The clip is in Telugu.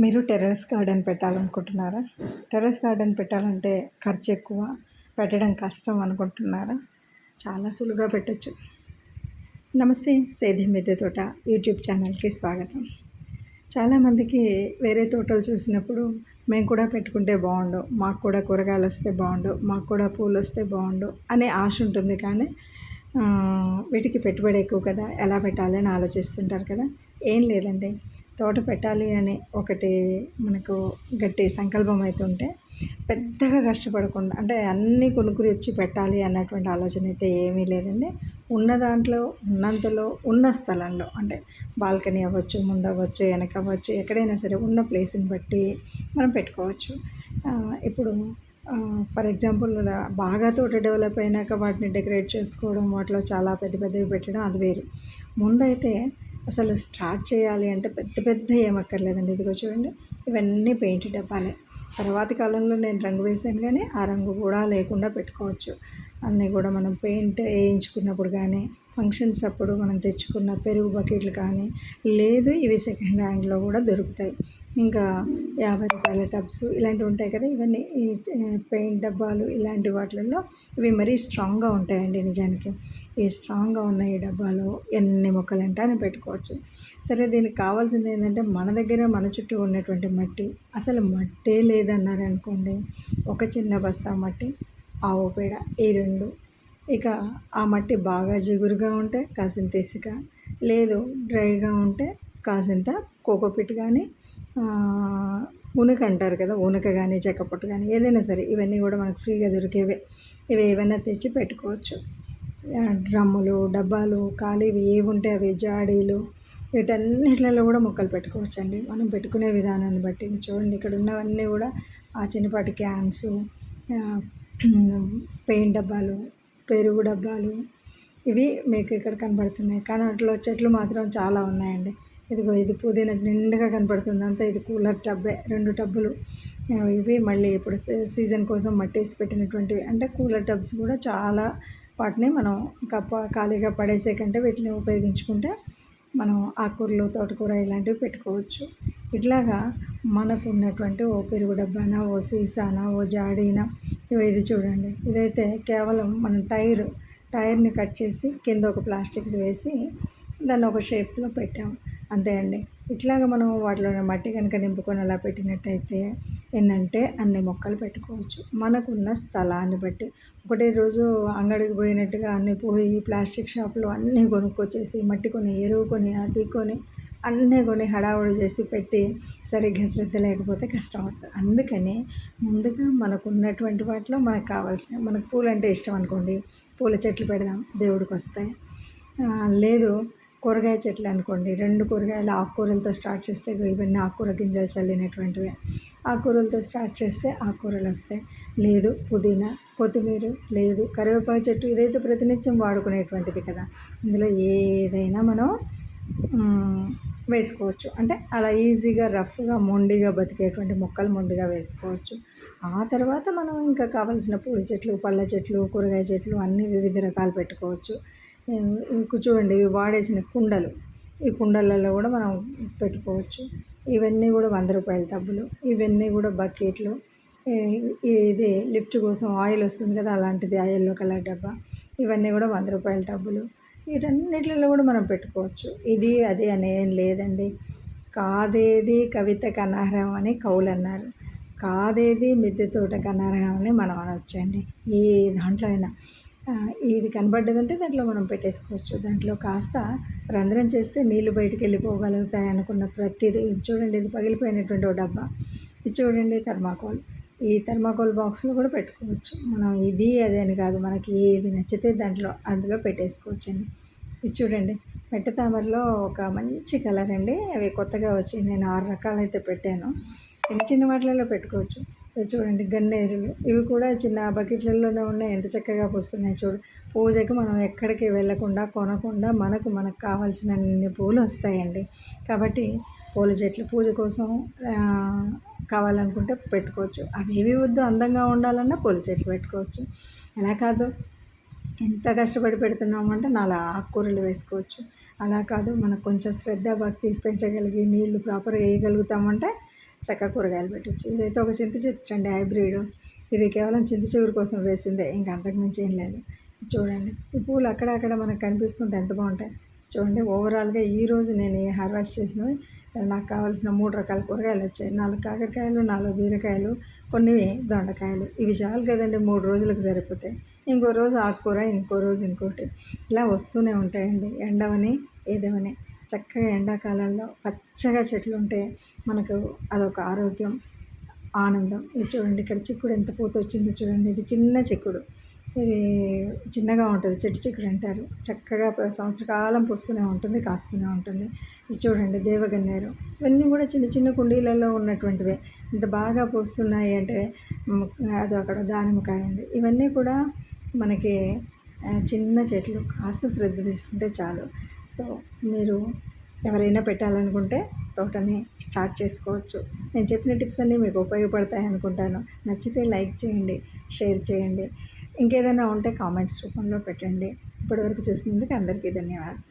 మీరు టెర్రస్ గార్డెన్ పెట్టాలనుకుంటున్నారా? టెర్రస్ గార్డెన్ పెట్టాలంటే ఖర్చు ఎక్కువ పెట్టడం కష్టం అనుకుంటున్నారా? చాలా సులువుగా పెట్టచ్చు. నమస్తే సేది మిద్దె తోట యూట్యూబ్ ఛానల్కి స్వాగతం. చాలామందికి వేరే తోటలు చూసినప్పుడు మేము కూడా పెట్టుకుంటే బాగుండు మాకు కూడా కూరగాయలు వస్తే బాగుండు మాకు కూడా పూలు వస్తే బాగుండు అనే ఆశ ఉంటుంది కానీ వీటికి పెట్టుబడి ఎక్కువ కదా ఎలా పెట్టాలి అని ఆలోచిస్తుంటారు కదా. ఏం లేదండి. తోట పెట్టాలి అని ఒకటి మనకు గట్టి సంకల్పం అయితే ఉంటే పెద్దగా కష్టపడకుండా అంటే అన్నీ కొనుక్కుని వచ్చి పెట్టాలి అన్నటువంటి ఆలోచన అయితే ఏమీ లేదండి. ఉన్న దాంట్లో ఉన్నంతలో ఉన్న స్థలంలో అంటే బాల్కనీ అవ్వచ్చు ముందు అవ్వచ్చు వెనక అవ్వచ్చు ఎక్కడైనా సరే ఉన్న ప్లేస్ని బట్టి మనం పెట్టుకోవచ్చు. ఇప్పుడు ఫర్ ఎగ్జాంపుల్ బాగా తోట డెవలప్ అయినాక వాటిని డెకరేట్ చేసుకోవడం వాటిలో చాలా పెద్ద పెద్దవి పెట్టడం అది వేరు. ముందైతే అసలు స్టార్ట్ చేయాలి అంటే పెద్ద పెద్ద ఏమక్కర్లేదండి ఇదిగో చూడండి ఇవన్నీ పెయింట్ డబ్బాలే. తర్వాతి కాలంలో నేను రంగు వేసాను కానీ ఆ రంగు కూడా లేకుండా పెట్టుకోవచ్చు. అన్నీ కూడా మనం పెయింట్ వేయించుకున్నప్పుడు కానీ ఫంక్షన్స్ అప్పుడు మనం తెచ్చుకున్న పెరుగు బకెట్లు కానీ లేదు ఇవి సెకండ్ హ్యాండ్లో కూడా దొరుకుతాయి. ఇంకా యాభై రూపాయల టబ్స్ ఇలాంటివి ఉంటాయి కదా ఇవన్నీ పెయింట్ డబ్బాలు ఇలాంటి వాటిల్లో ఇవి మరీ స్ట్రాంగ్గా ఉంటాయండి నిజానికి. ఈ స్ట్రాంగ్గా ఉన్న ఈ డబ్బాలు ఎన్ని మొక్కలు అంటే అని పెట్టుకోవచ్చు. సరే దీనికి కావాల్సింది ఏంటంటే మన దగ్గర మన చుట్టూ ఉన్నటువంటి మట్టి. అసలు మట్టే లేదన్నారనుకోండి ఒక చిన్న బస్తా మట్టి. ఆవు పేడ ఈ రెండు. ఇక ఆ మట్టి బాగా జిగురుగా ఉంటే కాసింత ఇసుక లేదు డ్రైగా ఉంటే కాసింత కోకోపిట్ కానీ ఉనక అంటారు కదా ఉనక కానీ చెక్కపొట్టు కానీ ఏదైనా సరే ఇవన్నీ కూడా మనకు ఫ్రీగా దొరికేవే. ఇవి ఏవైనా తెచ్చి పెట్టుకోవచ్చు. డ్రమ్ములు డబ్బాలు ఖాళీవి ఏవి ఉంటే అవి జాడీలు వీటన్నిటిలో కూడా మొక్కలు పెట్టుకోవచ్చండి. మనం పెట్టుకునే విధానాన్ని బట్టి. చూడండి ఇక్కడ ఉన్నవన్నీ కూడా ఆ చిన్నపాటి క్యాన్స్ పెయింట్ డబ్బాలు పెరుగు డబ్బాలు ఇవి మీకు ఇక్కడ కనబడుతున్నాయి. కానీ వాటిలో చెట్లు మాత్రం చాలా ఉన్నాయండి. ఇదిగో ఇది పుదీనా నిండుగా కనపడుతుంది అంతా ఇది కూలర్ టబ్బే రెండు టబ్బులు. ఇవి మళ్ళీ ఇప్పుడు సీజన్ కోసం మట్టేసి పెట్టినటువంటివి అంటే కూలర్ టబ్స్ కూడా చాలా వాటిని మనం కప్ప ఖాళీగా పడేసే కంటే వీటిని ఉపయోగించుకుంటే మనం ఆకుకూరలు తోటకూర ఇలాంటివి పెట్టుకోవచ్చు. ఇట్లాగా మనకు ఉన్నటువంటి ఓ పెరుగు డబ్బాన ఓ సీసానా ఓ జాడీన ఇవి ఇది చూడండి. ఇదైతే కేవలం మనం టైర్ టైర్ని కట్ చేసి కింద ఒక ప్లాస్టిక్ వేసి దాన్ని ఒక షేప్లో పెట్టాము అంతే అండి. ఇట్లాగ మనం వాటిలో మట్టి కనుక నింపుకొని అలా పెట్టినట్టయితే ఏంటంటే అన్ని మొక్కలు పెట్టుకోవచ్చు. మనకున్న స్థలాన్ని బట్టి. ఒకటే రోజు అంగడికి పోయినట్టుగా అన్నీ పోయి ప్లాస్టిక్ షాపులు అన్నీ కొనుక్కొచ్చేసి మట్టి కొని ఎరువు కొని అది కొని అన్నీ కొని హడావుడి చేసి పెట్టి సరిగ్గా శ్రద్ధ లేకపోతే కష్టం అవుతుంది అందుకని ముందుగా మనకు ఉన్నటువంటి వాటిలో మనకు కావాల్సిన మనకు పూలు అంటే ఇష్టం అనుకోండి. పూల చెట్లు పెడదాం దేవుడికి వస్తాయి లేదు కూరగాయ చెట్లు అనుకోండి. రెండు కూరగాయలు ఆకుకూరలతో స్టార్ట్ చేస్తే ఇవన్నీ ఆకుకూర గింజలు చల్లినటువంటివి. ఆకుకూరలతో స్టార్ట్ చేస్తే ఆకుకూరలు వస్తాయి. లేదు పుదీనా కొత్తిమీర లేదు కరివేపాకు చెట్టు ఇదైతే ప్రతినిత్యం వాడుకునేటువంటిది కదా. ఇందులో ఏదైనా మనం వేసుకోవచ్చు. అంటే అలా ఈజీగా రఫ్గా మొండిగా బతికేటువంటి మొక్కలు మొండిగా వేసుకోవచ్చు. ఆ తర్వాత మనం ఇంకా కావలసిన పూల చెట్లు పళ్ళ చెట్లు కూరగాయ చెట్లు అన్నీ వివిధ రకాలు పెట్టుకోవచ్చు. చూడండి ఇవి వాడేసిన కుండలు. ఈ కుండలలో కూడా మనం పెట్టుకోవచ్చు. ఇవన్నీ కూడా వంద రూపాయల డబ్బులు ఇవన్నీ కూడా బకెట్లు. ఇది లిఫ్ట్ కోసం ఆయిల్ వస్తుంది కదా అలాంటిది ఆ ఎల్లో కలర్ డబ్బా. ఇవన్నీ కూడా వంద రూపాయల డబ్బులు వీటన్నిటిలో కూడా మనం పెట్టుకోవచ్చు. ఇది అది అనేం లేదండి. కాదేది కవిత కనర్హం అని కవులు అన్నారు. కాదేది మిద్దె తోట కనర్హం అని మనం అనొచ్చండి ఏ దాంట్లో అయినా. ఇది కనబడ్డదంటే దాంట్లో మనం పెట్టేసుకోవచ్చు. దాంట్లో కాస్త రంధ్రం చేస్తే నీళ్ళు బయటికి వెళ్ళిపోగలుగుతాయి అనుకున్న ప్రతిదీ. ఇది చూడండి ఇది పగిలిపోయినటువంటి ఓ డబ్బా. ఇది చూడండి థర్మాకోల్. ఈ థర్మాకోల్ బాక్స్లో కూడా పెట్టుకోవచ్చు. మనం ఇది అదే అని కాదు మనకి ఏది నచ్చితే దాంట్లో అందులో పెట్టేసుకోవచ్చు అండి ఇది చూడండి మెట్ట తామరలో ఒక మంచి కలర్ అండి. అవి కొత్తగా వచ్చి నేను ఆరు రకాలు అయితే పెట్టాను. చిన్న చిన్న వాటిలలో పెట్టుకోవచ్చు. చూడండి గన్నేరులు ఇవి కూడా చిన్న బకెట్లలోనే ఉన్నాయి. ఎంత చక్కగా పూస్తున్నాయి చూడు. పూజకి మనం ఎక్కడికి వెళ్ళకుండా కొనకుండా మనకు మనకు కావాల్సిన అన్ని పూలు వస్తాయండి. కాబట్టి పూల చెట్లు పూజ కోసం కావాలనుకుంటే పెట్టుకోవచ్చు. అవి ఏవి వద్దు అందంగా ఉండాలన్నా పూల చెట్లు పెట్టుకోవచ్చు. అలా కాదు. ఎంత కష్టపడి పెడుతున్నామంటే నాలా ఆకుకూరలు వేసుకోవచ్చు. అలా కాదు. మనకు కొంచెం శ్రద్ధ భక్తి పెంచగలిగి నీళ్ళు ప్రాపర్గా వేయగలుగుతామంటే చక్కగా కూరగాయలు పెట్టచ్చు. ఇదైతే ఒక చింత చెట్టు అండి హైబ్రిడ్. ఇది కేవలం చింత చిగురు కోసం వేసిందే ఇంకా అంతకుమించి ఏం లేదు. చూడండి. ఈ పూలు అక్కడక్కడ మనకు కనిపిస్తుంటే ఎంత బాగుంటాయి. చూడండి ఓవరాల్గా ఈరోజు నేను హార్వెస్ట్ చేసినవి నాకు కావాల్సిన మూడు రకాల కూరగాయలు వచ్చాయి. నాలుగు కాకరకాయలు నాలుగు బీరకాయలు కొన్ని దొండకాయలు. ఇవి చాలు కదండి మూడు రోజులకు సరిపోతాయి. ఇంకో రోజు ఆకుకూర ఇంకో రోజు ఇంకోటి. ఇలా వస్తూనే ఉంటాయండి. ఎండవని ఏదేమని చక్కగా ఎండాకాలంలో పచ్చగా చెట్లు ఉంటే మనకు అదొక ఆరోగ్యం ఆనందం. ఇది చూడండి ఇక్కడ చిక్కుడు ఎంత పూత వచ్చిందో చూడండి. ఇది చిన్న చిక్కుడు. ఇది చిన్నగా ఉంటుంది చెట్టు చిక్కుడు అంటారు. చక్కగా సంవత్సర కాలం పూస్తూనే ఉంటుంది కాస్తూనే ఉంటుంది. ఇది చూడండి దేవగన్నేరు. ఇవన్నీ కూడా చిన్న చిన్న కుండీలలో ఉన్నటువంటివే. ఇంత బాగా పూస్తున్నాయి అంటే అది అక్కడ దానిమ్మకాయ ఉంది ఇవన్నీ కూడా మనకి చిన్న చెట్లు కాస్త శ్రద్ధ తీసుకుంటే చాలు. సో మీరు ఎవరైనా పెట్టాలనుకుంటే తోటని స్టార్ట్ చేసుకోవచ్చు. నేను చెప్పిన టిప్స్ అన్నీ మీకు ఉపయోగపడతాయి అనుకుంటాను. నచ్చితే లైక్ చేయండి షేర్ చేయండి. ఇంకేదైనా ఉంటే కామెంట్స్ రూపంలో పెట్టండి. ఇప్పటివరకు చూసినందుకు అందరికీ ధన్యవాదాలు.